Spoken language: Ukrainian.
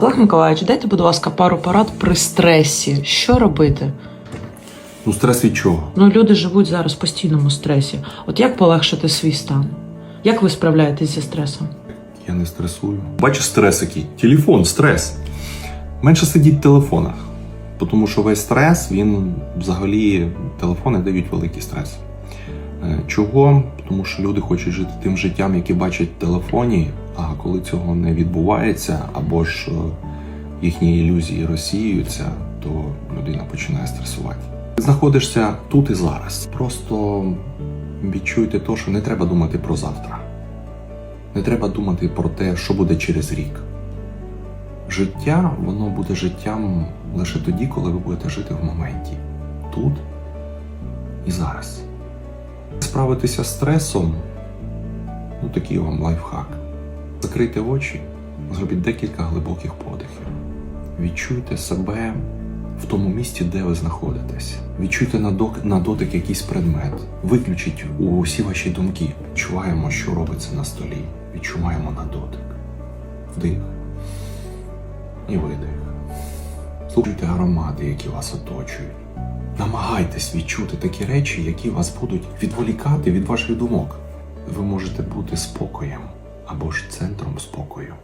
Олег Миколаївич, дайте, будь ласка, пару порад при стресі. Що робити? Ну, стрес від чого? Ну, люди живуть зараз в постійному стресі. От як полегшити свій стан? Як ви справляєтесь зі стресом? Я не стресую. Бачиш стрес який? Телефон, стрес. Менше сидіть в телефонах. Тому що весь стрес, він взагалі телефони дають великий стрес. Е, Чого? Тому що люди хочуть жити тим життям, яке бачать в телефоні, а коли цього не відбувається, або ж їхні ілюзії розсіюються, то людина починає стресувати. Ти знаходишся тут і зараз. Просто відчуйте то, що не треба думати про завтра. Не треба думати про те, що буде через рік. Життя, воно буде життям лише тоді, коли ви будете жити в моменті. Тут і зараз. Справитися з стресом ну такий вам лайфхак. Закрийте очі, зробіть декілька глибоких подихів. Відчуйте себе в тому місці, де ви знаходитесь. Відчуйте на, док, на дотик якийсь предмет. Виключіть усі ваші думки. Відчуваємо, що робиться на столі. Відчуваємо на дотик. Вдих і видих. Слухайте аромати, які вас оточують. Намагайтесь відчути такі речі, які вас будуть відволікати від ваших думок. Ви можете бути спокоєм або ж центром спокою.